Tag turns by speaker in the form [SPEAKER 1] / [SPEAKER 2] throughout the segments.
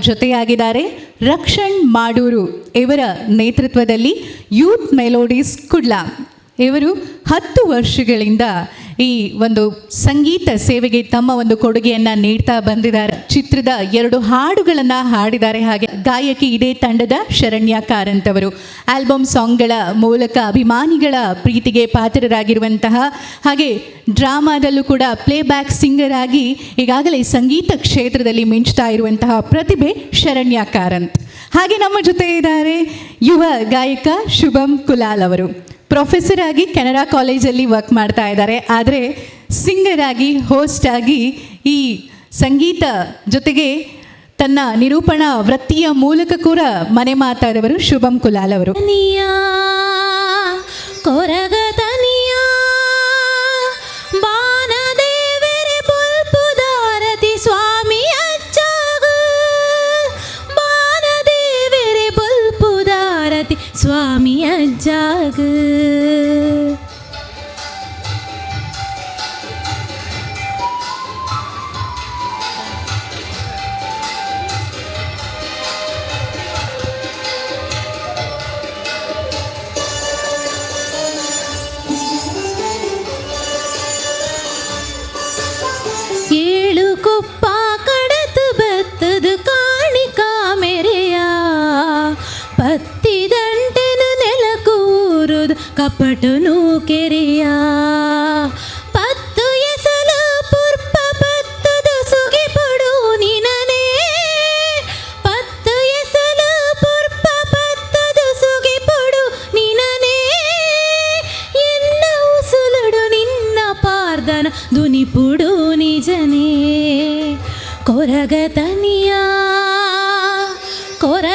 [SPEAKER 1] ಜೊತೆಯಾಗಿದ್ದಾರೆ ರಕ್ಷಣ್ ಮಾಡೂರು ಇವರ ನೇತೃತ್ವದಲ್ಲಿ ಯೂತ್ ಮೆಲೋಡೀಸ್ ಕುಡ್ಲಾ. ಇವರು ಹತ್ತು ವರ್ಷಗಳಿಂದ ಈ ಒಂದು ಸಂಗೀತ ಸೇವೆಗೆ ತಮ್ಮ ಒಂದು ಕೊಡುಗೆಯನ್ನು ನೀಡ್ತಾ ಬಂದಿದ್ದಾರೆ. ಚಿತ್ರದ ಎರಡು ಹಾಡುಗಳನ್ನು ಹಾಡಿದ್ದಾರೆ ಹಾಗೆ ಗಾಯಕಿ ಇದೇ ತಂಡದ ಶರಣ್ಯ ಕಾರಂತ್ ಅವರು ಆಲ್ಬಮ್ ಸಾಂಗ್ಗಳ ಮೂಲಕ ಅಭಿಮಾನಿಗಳ ಪ್ರೀತಿಗೆ ಪಾತ್ರರಾಗಿರುವಂತಹ ಹಾಗೆ ಡ್ರಾಮಾದಲ್ಲೂ ಕೂಡ ಪ್ಲೇಬ್ಯಾಕ್ ಸಿಂಗರ್ ಆಗಿ ಈಗಾಗಲೇ ಸಂಗೀತ ಕ್ಷೇತ್ರದಲ್ಲಿ ಮಿಂಚ್ತಾ ಇರುವಂತಹ ಪ್ರತಿಭೆ ಶರಣ್ಯ ಕಾರಂತ್. ಹಾಗೆ ನಮ್ಮ ಜೊತೆ ಇದ್ದಾರೆ ಯುವ ಗಾಯಕ ಶುಭಂ ಕುಲಾಲ್ ಅವರು. ಪ್ರೊಫೆಸರ್ ಆಗಿ ಕೆನರಾ ಕಾಲೇಜಲ್ಲಿ ವರ್ಕ್ ಮಾಡ್ತಾ ಇದ್ದಾರೆ. ಆದರೆ ಸಿಂಗರ್ ಆಗಿ ಹೋಸ್ಟ್ ಆಗಿ ಈ ಸಂಗೀತ ಜೊತೆಗೆ ತನ್ನ ನಿರೂಪಣಾ ವೃತ್ತಿಯ ಮೂಲಕ ಕೂಡ ಮನೆ ಮಾತಾಡವರು ಶುಭಂ ಕುಲಾಲ್ ಅವರು.
[SPEAKER 2] 작은 ಕಪಟನು ಕೆರೆಯ ಪತ್ತು ಎಸಲ ಪುರ್ಪ ಪತ್ತದ ಸುಗಿಪಡು ನಿನನೇ ಪತ್ತು ಎಸಲ ಪುರ್ಪ ಪತ್ತದ ಸುಗಿಪಡು ನಿನನೇ ಎನ್ನ ಉಸುಲಡು ನಿನ್ನ ಪಾರ್ದನ ದುನಿಪುಡು ನಿಜನೇ ಕೊರಗ ತನಿಯಾ ಕೊರಗ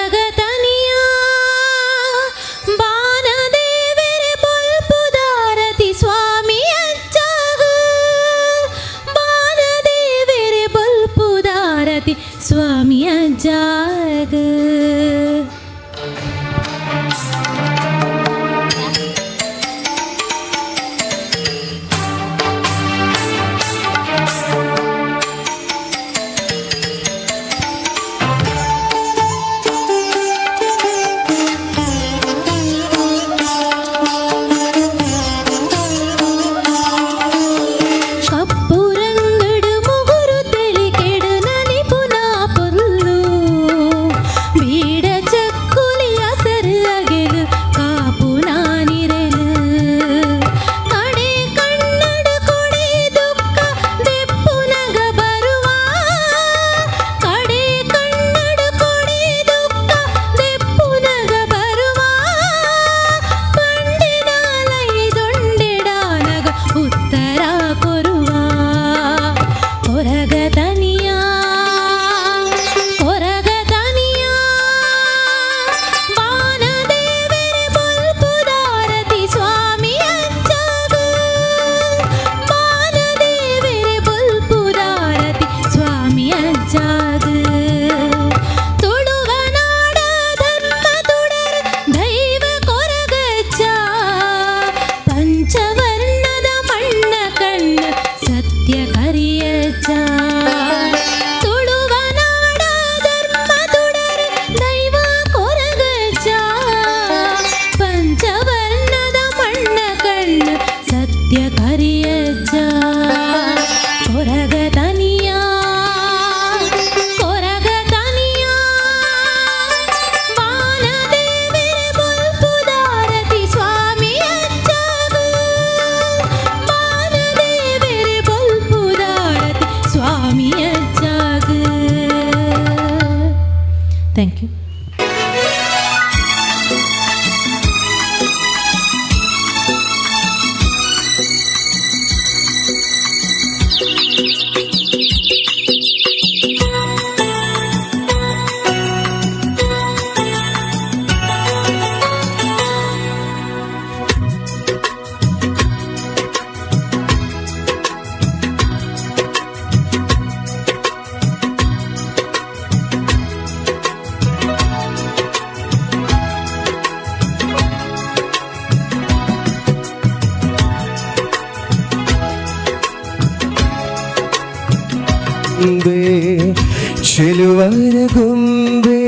[SPEAKER 3] ಗೊಂಬೆ ಚೆಲುವರ ಗೊಂಬೆ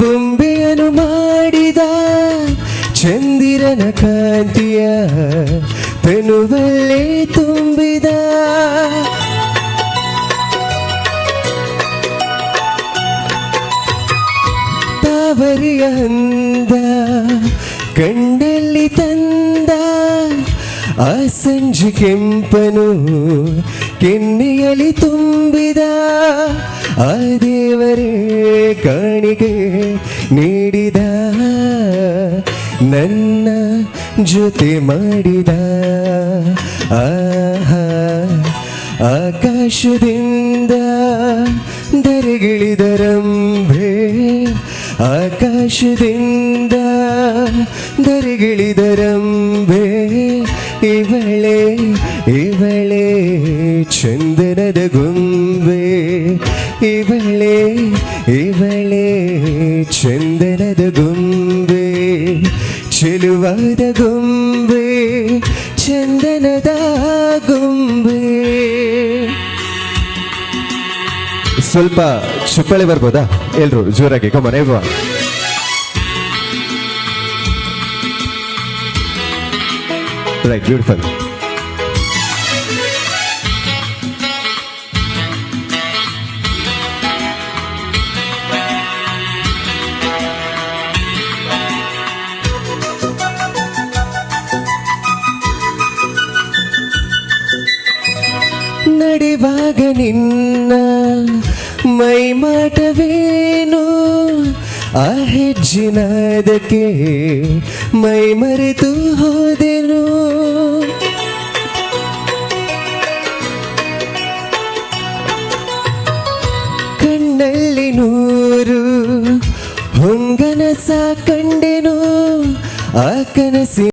[SPEAKER 3] ಬೊಂಬೆಯನ್ನು ಮಾಡಿದ ಚಂದಿರನ ಕಾಂತಿಯ ತನುವಲ್ಲೇ ತುಂಬಿದ. ತಾವರಿಯ ಅಂದ ಕಂಡಲ್ಲಿ ತಂದ ಆ ಸಂಜೆ ಕೆಂಪನು ಕೆನ್ನೆಯಲ್ಲಿ ತುಂಬಿದ. ಆ ದೇವರೇ ಕಾಣಿಕೆ ನೀಡಿದ ನನ್ನ ಜೊತೆ ಮಾಡಿದ ಆಹಾ ಆಕಾಶದಿಂದ ದರೆಗಿಳಿದರಂಭೆ ಆಕಾಶದಿಂದ ದರೆಗಿಳಿದರಂಭೆ ಇವಳೆ ಇವಳೆ ಚಂದನದ ಗೊಂಬೆ ಇವಳೆ ಇವಳೆ ಚಂದನದ ಗುಂಬೆ ಚೆಲುವಾದ ಗುಂಬೆ, ಚಂದನದ ಗುಂಬೆ. ಸ್ವಲ್ಪ ಚುಪ್ಪಳೆ ಬರ್ಬೋದಾ? ಎಲ್ರು ಜೋರಾಗಿ ಕಮನೆ ಬಾ ರೈಟ್ ಬ್ಯೂಟಿಫುಲ್ ನಡೆವಾಗ ನಿನ್ನ ಮೈಮಾಟವೇನು ಆ ಹೆಜ್ಜಿನದಕ್ಕೆ ಮೈ ಮರೆತು ಹೋದೆನು.